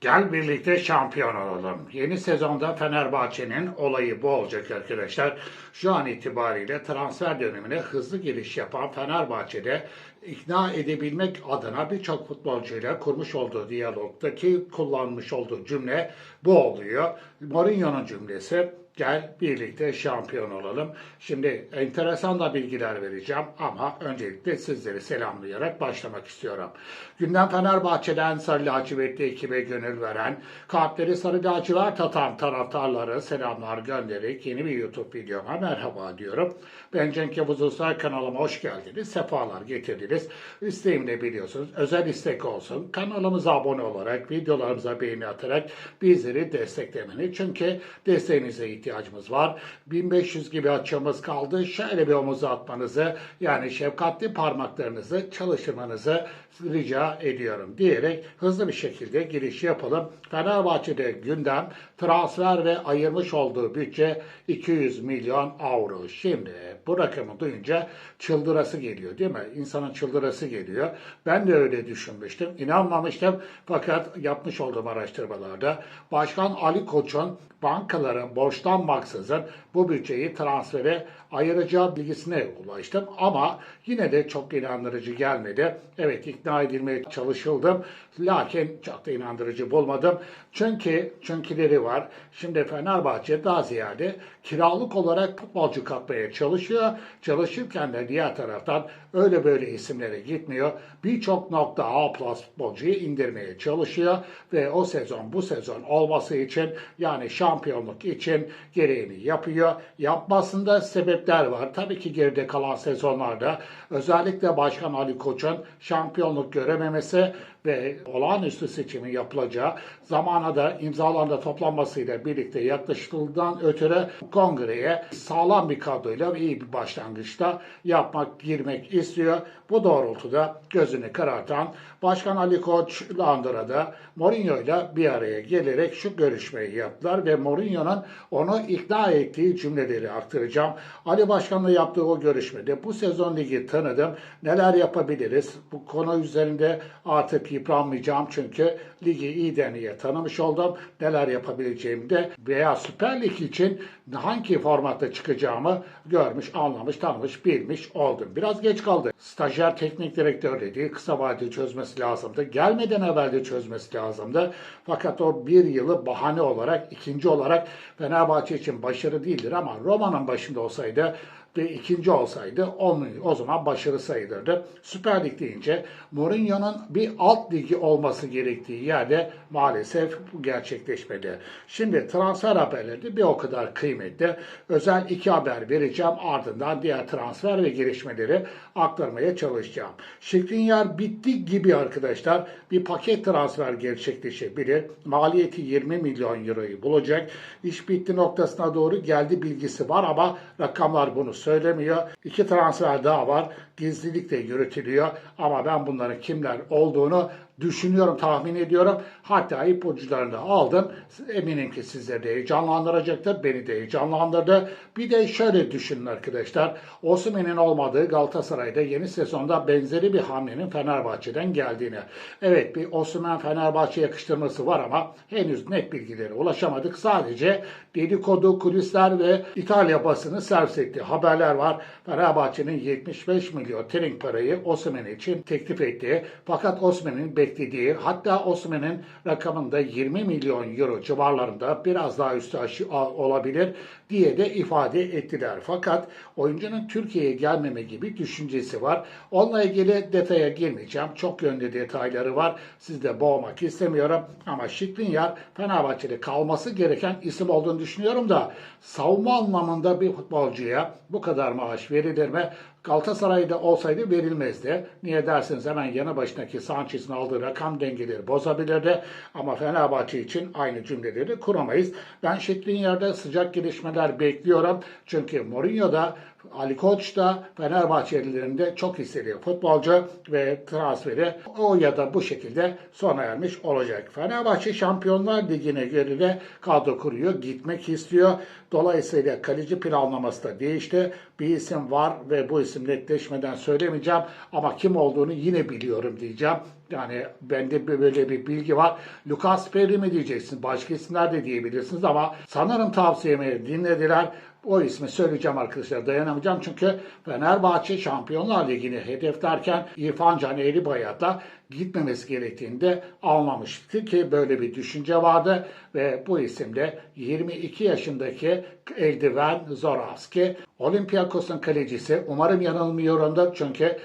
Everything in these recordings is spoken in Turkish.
Gel birlikte şampiyon olalım. Yeni sezonda Fenerbahçe'nin olayı bu olacak arkadaşlar. Şu an itibariyle transfer dönemine hızlı giriş yapan Fenerbahçe'de ikna edebilmek adına birçok futbolcuyla kurmuş olduğu diyalogdaki kullanmış olduğu cümle bu oluyor. Mourinho'nun cümlesi Gel birlikte şampiyon olalım. Şimdi enteresan da bilgiler vereceğim ama öncelikle sizleri selamlayarak başlamak istiyorum. Gündem Fenerbahçe'den Sarı Lacivertli ekibe gönül veren, kalpleri Sarı Lacivert atan taraftarları selamlar göndererek yeni bir YouTube videoma merhaba diyorum. Ben Cenk Yavuz kanalıma hoş geldiniz, sefalar getirdiniz. İsteğim ne biliyorsunuz, özel istek olsun. Kanalımıza abone olarak, videolarımıza beğeni atarak bizleri desteklemeni. Çünkü desteğinize ihtiyacımız var. 1500 gibi açığımız kaldı. Şöyle bir omuza atmanızı yani şefkatli parmaklarınızı çalıştırmanızı rica ediyorum diyerek hızlı bir şekilde giriş yapalım. Fenerbahçe'de gündem transfer ve ayırmış olduğu bütçe 200 milyon avro. Şimdi bu rakamı duyunca çıldırası geliyor değil mi? İnsanın çıldırası geliyor. Ben de öyle düşünmüştüm. İnanmamıştım fakat yapmış olduğum araştırmalarda Başkan Ali Koç'un bankalara borçlanmaksızın bu bütçeyi transfere ayıracağı bilgisine ulaştım. Ama yine de çok inandırıcı gelmedi. Evet ikna edilmeye çalışıldım. Lakin çok da inandırıcı bulmadım. Çünkü çünküleri var. Şimdi Fenerbahçe daha ziyade kiralık olarak futbolcu katmaya çalışıyor. Çalışırken de diğer taraftan öyle böyle isimlere gitmiyor. Birçok nokta A plus futbolcuyu indirmeye çalışıyor ve o sezon bu sezon olması için yani şampiyonluk için gereğini yapıyor. Yapmasında sebepler var. Tabii ki geride kalan sezonlarda özellikle Başkan Ali Koç'un şampiyonluk görememesi ve olağanüstü seçimi yapılacağı zamana da imzalarında toplanmasıyla birlikte yaklaşıldığından ötürü kongreye sağlam bir kadroyla iyi bir başlangıçta yapmak, girmek istiyor. Bu doğrultuda gözünü karartan Başkan Ali Koç Londra'da Mourinho ile bir araya gelerek şu görüşmeyi yaptılar ve Mourinho'nun onu ikna ettiği cümleleri aktaracağım. Ali Başkan'la yaptığı o görüşmede bu sezon ligi tanıdım. Neler yapabiliriz? Bu konu üzerinde artık yıpranmayacağım çünkü ligi iyiden iyiye tanımış oldum. Neler yapabileceğimi de veya Süper Lig için hangi formatta çıkacağımı görmüş, anlamış, tanımış, bilmiş oldum. Biraz geç kaldı. Stajyer teknik direktör dediği kısa vadede çözmesi lazımdı. Gelmeden evvel de çözmesi lazımdı. Fakat o bir yılı bahane olarak, ikinci olarak Fenerbahçe için başarı değildir ama Roma'nın başında olsaydı ve ikinci olsaydı onun o zaman başarı sayılırdı. Süper Lig deyince Mourinho'nun bir alt ligi olması gerektiği yerde maalesef bu gerçekleşmedi. Şimdi transfer haberleri de bir o kadar kıymetli. Özel iki haber vereceğim ardından diğer transfer ve gelişmeleri aktarmaya çalışacağım. Şikrinyar bitti gibi arkadaşlar bir paket transfer gerçekleşebilir. Maliyeti 20 milyon euroyu bulacak. İş bitti noktasına doğru geldi bilgisi var ama rakamlar bunu söylemiyor. İki transfer daha var. Gizlilik de yürütülüyor ama ben bunların kimler olduğunu düşünüyorum, tahmin ediyorum. Hatta ipuçlarını da aldım. Eminim ki sizleri de heyecanlandıracaktır. Beni de heyecanlandırdı. Bir de şöyle düşünün arkadaşlar. Osimhen'in olmadığı Galatasaray'da yeni sezonda benzeri bir hamlenin Fenerbahçe'den geldiğini. Evet bir Osimhen Fenerbahçe yakıştırması var ama henüz net bilgilere ulaşamadık. Sadece dedikodu, kulisler ve İtalya basını servis ettiği haberler var. Fenerbahçe'nin 75 milyon terin parayı Osimhen için teklif ettiği fakat Osimhen'in beklediği hatta Osman'ın rakamında 20 milyon euro civarlarında biraz daha üstü olabilir diye de ifade ettiler. Fakat oyuncunun Türkiye'ye gelmeme gibi düşüncesi var. Onunla ilgili detaya girmeyeceğim. Çok yönlü detayları var. Siz de boğmak istemiyorum. Ama Şikrinyar Fenerbahçe'de kalması gereken isim olduğunu düşünüyorum da savunma anlamında bir futbolcuya bu kadar maaş verilir mi? Galatasaray'da olsaydı verilmezdi. Niye derseniz hemen yanı başındaki Sanchez'in aldığı rakam dengeleri bozabilirdi. Ama Fenerbahçe için aynı cümleleri kuramayız. Ben Şikrinyar'da sıcak gelişmeler bekliyorum. Çünkü Mourinho da Ali Koç da Fenerbahçelilerin çok istediği futbolcu ve transferi o ya da bu şekilde sona ermiş olacak. Fenerbahçe Şampiyonlar Ligi'ne göre de kadro kuruyor, gitmek istiyor. Dolayısıyla kaleci planlaması da değişti. Bir isim var ve bu isim netleşmeden söylemeyeceğim ama kim olduğunu yine biliyorum diyeceğim. Yani bende böyle bir bilgi var. Lucas Perry mi diyeceksin? Başka isimler de diyebilirsiniz ama sanırım tavsiyemi dinlediler. O ismi söyleyeceğim arkadaşlar dayanamayacağım çünkü Fenerbahçe Şampiyonlar Ligi'ni hedeflerken İrfan Can Eğribayat'a da gitmemesi gerektiğini de anlamıştı ki böyle bir düşünce vardı ve bu isim de 22 yaşındaki Eldiven Zoravski. Olympiakos'un kalecisi umarım yanılmıyorumdur çünkü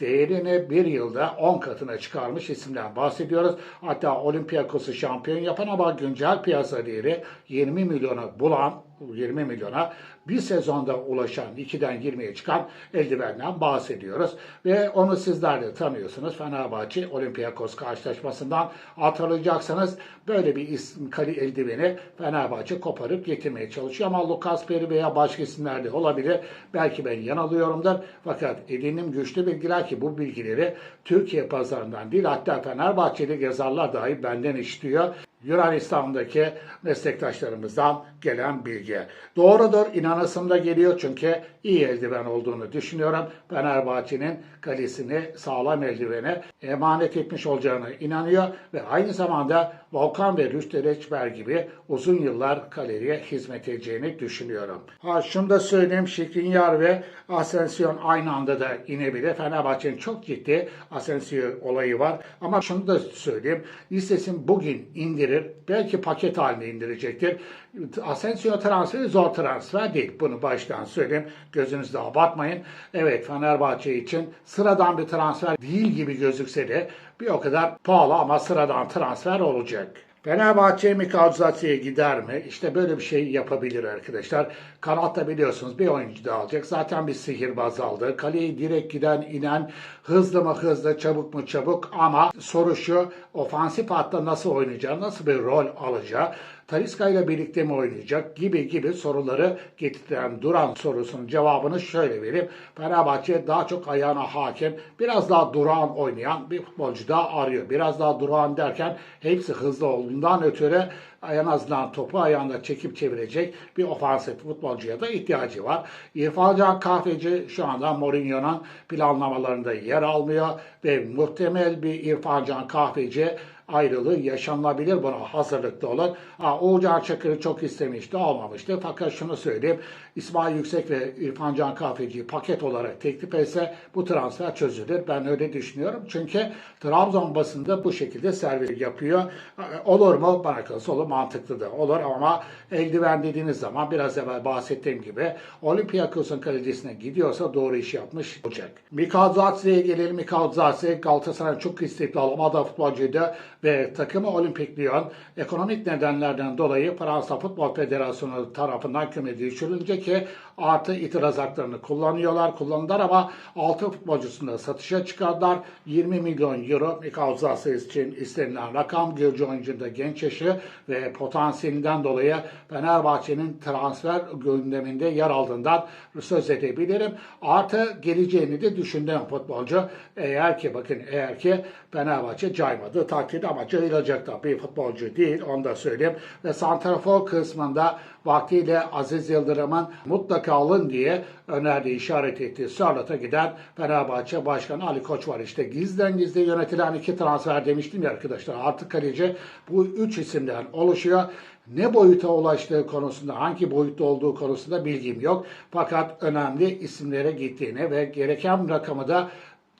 değerini bir yılda 10 katına çıkarmış isimden bahsediyoruz. Hatta Olympiakos'u şampiyon yapan ama güncel piyasa değeri 20 milyona bulan 20 milyona bir sezonda ulaşan 2'den 20'ye çıkan eldivenden bahsediyoruz. Ve onu sizler de tanıyorsunuz. Fenerbahçe Olympiakos karşılaşmasından hatırlayacaksınız. Böyle bir isim kali eldiveni Fenerbahçe koparıp getirmeye çalışıyor ama Lucas Perry veya başka isimler de olabilir. Belki ben yanılıyorumdur. Fakat edindim güçlü bilgiler ki bu bilgileri Türkiye pazarından değil hatta Fenerbahçeli yazarlar dahi benden işitiyor. Yunanistan'daki meslektaşlarımızdan gelen bilgi. Doğrudur, inanasım da geliyor çünkü iyi eldiven olduğunu düşünüyorum. Fenerbahçe'nin kalesini sağlam eldivene emanet etmiş olacağını inanıyor ve aynı zamanda Volkan ve Rüştü Reçber gibi uzun yıllar kaleye hizmet edeceğini düşünüyorum. Ha şunu da söyleyeyim, Şikrinyar ve Asensio aynı anda da inebilir. Fenerbahçe'nin çok ciddi Asensio olayı var ama şunu da söyleyeyim, listesin bugün indirir, belki paket halinde indirecektir. Asensio transferi zor transfer değil. Bunu baştan söyleyeyim. Gözünüzde abartmayın. Evet Fenerbahçe için sıradan bir transfer değil gibi gözükse de bir o kadar pahalı ama sıradan transfer olacak. Fenerbahçe Mikauzatsi'ye gider mi? İşte böyle bir şey yapabilir arkadaşlar. Kanatta biliyorsunuz bir oyuncu da alacak. Zaten bir sihirbaz aldı. Kaleye direkt giden inen hızlı mı hızlı çabuk mu çabuk ama soru şu ofansif hatta nasıl oynayacağı, nasıl bir rol alacağı Taliska ile birlikte mi oynayacak gibi gibi soruları getiren Duran sorusunun cevabını şöyle vereyim. Fenerbahçe daha çok ayağına hakim, biraz daha durağan oynayan bir futbolcu daha arıyor. Biraz daha durağan derken hepsi hızlı olduğundan ötürü en azından topu ayağında çekip çevirecek bir ofansif futbolcuya da ihtiyacı var. İrfan Kahveci şu anda Mourinho'nun planlamalarında yer almıyor ve muhtemel bir İrfan Kahveci ayrılığı yaşanılabilir. Buna hazırlıklı olun. Ha, Uğurcan Çakır'ı çok istemişti, olmamıştı. Fakat şunu söyleyeyim. İsmail Yüksek ve İrfan Can Kahveci'yi paket olarak teklif etse bu transfer çözülür. Ben öyle düşünüyorum. Çünkü Trabzon basında bu şekilde servis yapıyor. Ha, Olur mu? Bana kalırsa olur. Mantıklı da olur ama eldiven dediğiniz zaman biraz evvel bahsettiğim gibi Olympiakos'un kalecisine gidiyorsa doğru iş yapmış olacak. Mikauzatsi'ye gelelim. Mikauzatsi Galatasaray'ın çok istekli alamadığı futbolcuydu ve takımı Olimpik Lyon ekonomik nedenlerden dolayı Fransa Futbol Federasyonu tarafından küme düşürülünce ki artı itiraz haklarını kullanıyorlar, kullandılar ama 6 futbolcusunu da satışa çıkardılar. 20 milyon euro Mikauzatsi için istenilen rakam Gürcü oyuncunun genç yaşı ve potansiyelinden dolayı Fenerbahçe'nin transfer gündeminde yer aldığından söz edebilirim. Artı geleceğini de düşündüğüm futbolcu. Eğer ki bakın eğer ki Fenerbahçe caymadığı takdirde ama cayılacak da bir futbolcu değil onu da söyleyeyim. Ve santrafor kısmında vaktiyle Aziz Yıldırım'ın mutlaka alın diye önerdiği işaret ettiği Sörlot'a giden Fenerbahçe Başkanı Ali Koç var. İşte gizden gizli yönetilen iki transfer demiştim ya arkadaşlar. Artık kaleci bu üç isimden oluşuyor. Ne boyuta ulaştığı konusunda, hangi boyutta olduğu konusunda bilgim yok. Fakat önemli isimlere gittiğini ve gereken rakamı da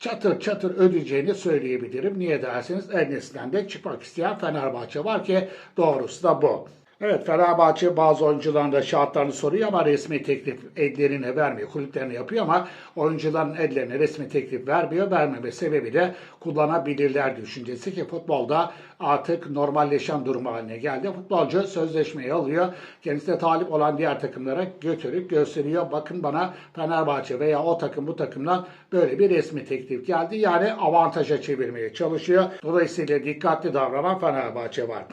çatır çatır ödeyeceğini söyleyebilirim. Niye derseniz en de çıkmak isteyen Fenerbahçe var ki doğrusu da bu. Evet Fenerbahçe bazı oyuncuların da şartlarını soruyor ama resmi teklif ellerine vermiyor. Kulüplerine yapıyor ama oyuncuların ellerine resmi teklif vermiyor. Vermeme sebebi de kullanabilirler düşüncesi ki futbolda artık normalleşen durum haline geldi. Futbolcu sözleşmeyi alıyor. Kendisine talip olan diğer takımlara götürüp gösteriyor. Bakın bana Fenerbahçe veya o takım bu takımdan böyle bir resmi teklif geldi. Yani avantaja çevirmeye çalışıyor. Dolayısıyla dikkatli davranan Fenerbahçe var.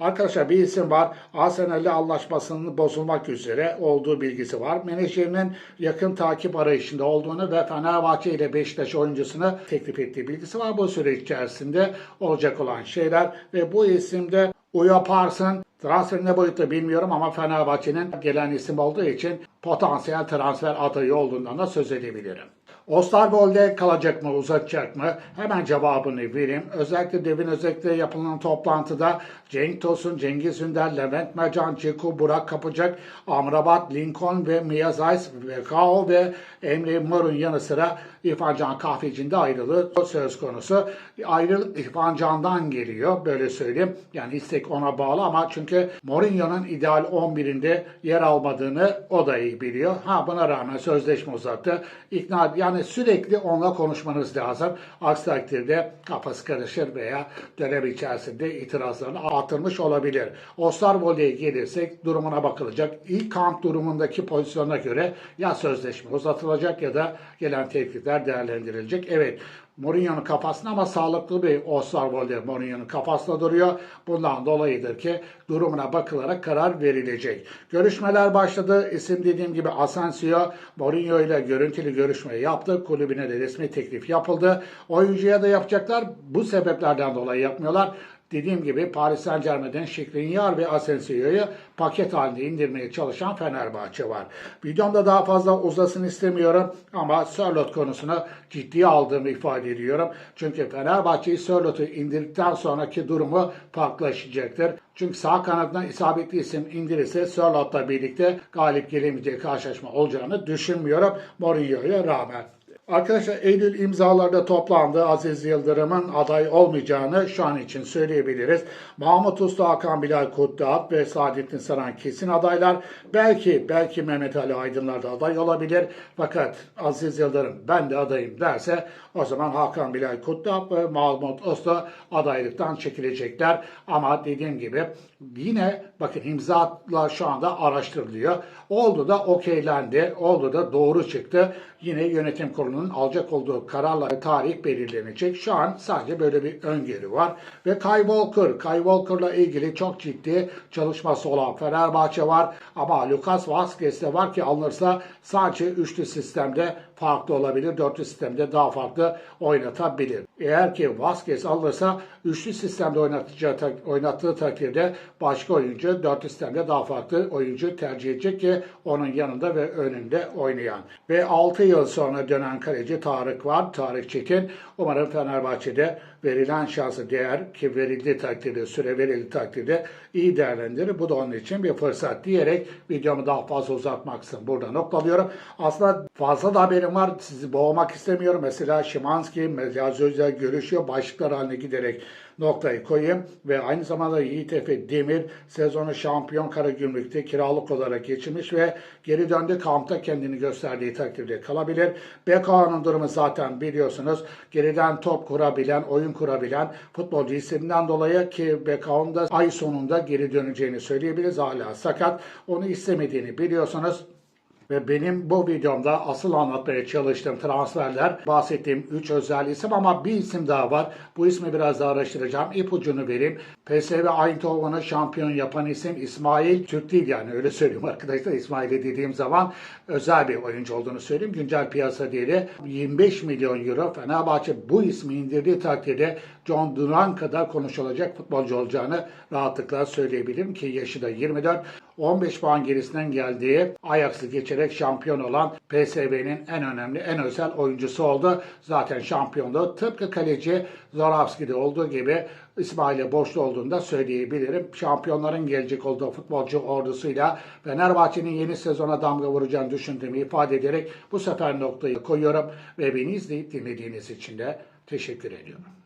Arkadaşlar bir isim var. Arsenal'le anlaşmasının bozulmak üzere olduğu bilgisi var. Menajerinin yakın takip arayışında olduğunu ve Fenerbahçe ile Beşiktaş oyuncusunu teklif ettiği bilgisi var. Bu süre içerisinde olacak olan şeyler ve bu isimde Uya Pars'ın transfer ne boyutta bilmiyorum ama Fenerbahçe'nin gelen isim olduğu için potansiyel transfer adayı olduğundan da söz edebilirim. Osterwold'e kalacak mı, uzatacak mı? Hemen cevabını vereyim. Özellikle Devin Özek'te yapılan toplantıda Cenk Tosun, Cengiz Ünder, Levent Mercan, Ceku, Burak Kapacak, Amrabat, Lincoln ve Mia Zeiss, Vekao ve Emre Mor'un yanı sıra İrfan Can Kahveci'nde ayrılığı söz konusu. Ayrılık İrfan Can'dan geliyor böyle söyleyeyim. Yani istek ona bağlı ama çünkü Mourinho'nun ideal 11'inde yer almadığını o da iyi biliyor. Ha buna rağmen sözleşme uzattı. İkna yani sürekli onunla konuşmanız lazım. Aksi takdirde kafası karışır veya dönem içerisinde itirazlarını artırmış olabilir. Osterwolde'ye gelirsek durumuna bakılacak. İlk kamp durumundaki pozisyona göre ya sözleşme uzatılacak ya da gelen teklifler değerlendirilecek. Evet Mourinho'nun kafasında ama sağlıklı bir Osterwolde Mourinho'nun kafasında duruyor. Bundan dolayıdır ki durumuna bakılarak karar verilecek. Görüşmeler başladı. İsim dediğim gibi Asensio Mourinho ile görüntülü görüşme yaptı. Kulübüne de resmi teklif yapıldı. Oyuncuya da yapacaklar. Bu sebeplerden dolayı yapmıyorlar. Dediğim gibi Paris Saint Germain'den Skriniar ve Asensio'yu paket halinde indirmeye çalışan Fenerbahçe var. Videomda daha fazla uzasın istemiyorum ama Sörlot konusunu ciddiye aldığımı ifade ediyorum. Çünkü Fenerbahçe'yi Sörlot'u indirdikten sonraki durumu farklılaşacaktır. Çünkü sağ kanadına isabetli isim indirirse Sörlot'la birlikte galip gelemeyeceği karşılaşma olacağını düşünmüyorum Mourinho'ya rağmen. Arkadaşlar Eylül imzalarda toplandı. Aziz Yıldırım'ın aday olmayacağını şu an için söyleyebiliriz. Mahmut Usta, Hakan Bilal Kutluat ve Saadettin Saran kesin adaylar. Belki belki Mehmet Ali Aydınlar da aday olabilir. Fakat Aziz Yıldırım ben de adayım derse o zaman Hakan Bilal Kutluat ve Mahmut Usta adaylıktan çekilecekler. Ama dediğim gibi yine bakın imzalar şu anda araştırılıyor. Oldu da okeylendi. Oldu da doğru çıktı. Yine yönetim kurulunun alacak olduğu kararla tarih belirlenecek. Şu an sadece böyle bir öngörü var. Ve Kyle Walker, Kyle Walker'la ilgili çok ciddi çalışması olan Fenerbahçe var. Ama Lucas Vazquez de var ki alınırsa sadece üçlü sistemde farklı olabilir. Dörtlü sistemde daha farklı oynatabilir. Eğer ki Vazquez alırsa üçlü sistemde oynatacağı, oynattığı takdirde başka oyuncu dörtlü sistemde daha farklı oyuncu tercih edecek ki onun yanında ve önünde oynayan. Ve 6 yıl sonra dönen kaleci Tarık var. Tarık Çetin. Umarım Fenerbahçe'de verilen şansı değer ki verildiği takdirde, süre verildiği takdirde iyi değerlendirir. Bu da onun için bir fırsat diyerek videomu daha fazla uzatmaksın. Burada noktalıyorum. Aslında fazla da haberim var. Sizi boğmak istemiyorum. Mesela Şimanski, Mecaz Özel görüşüyor. Başlıklar haline giderek noktayı koyayım ve aynı zamanda Yiğit Efe Demir sezonu şampiyon Karagümrük'te kiralık olarak geçirmiş ve geri döndü kampta kendini gösterdiği takdirde kalabilir. BK'nın durumu zaten biliyorsunuz. Geriden top kurabilen, oyun kurabilen futbolcu istediğinden dolayı ki BK'nın da ay sonunda geri döneceğini söyleyebiliriz. Hala sakat. Onu istemediğini biliyorsunuz. Ve benim bu videomda asıl anlatmaya çalıştığım transferler bahsettiğim 3 özel isim ama bir isim daha var. Bu ismi biraz daha araştıracağım. İpucunu vereyim. PSV Eindhoven'ı şampiyon yapan isim İsmail Türk değil yani öyle söyleyeyim arkadaşlar. İsmail'i dediğim zaman özel bir oyuncu olduğunu söyleyeyim. Güncel piyasa değeri 25 milyon euro. Fenerbahçe bu ismi indirdiği takdirde John Duran kadar konuşulacak futbolcu olacağını rahatlıkla söyleyebilirim ki yaşı da 24. 15 puan gerisinden geldiği Ajax'ı geçerek şampiyon olan PSV'nin en önemli, en özel oyuncusu oldu. Zaten şampiyonluğu tıpkı kaleci Zoravski'de olduğu gibi İsmail'e borçlu olduğunu da söyleyebilirim. Şampiyonların gelecek olduğu futbolcu ordusuyla Fenerbahçe'nin yeni sezona damga vuracağını düşündüğümü ifade ederek bu sefer noktayı koyuyorum ve beni izleyip dinlediğiniz için de teşekkür ediyorum.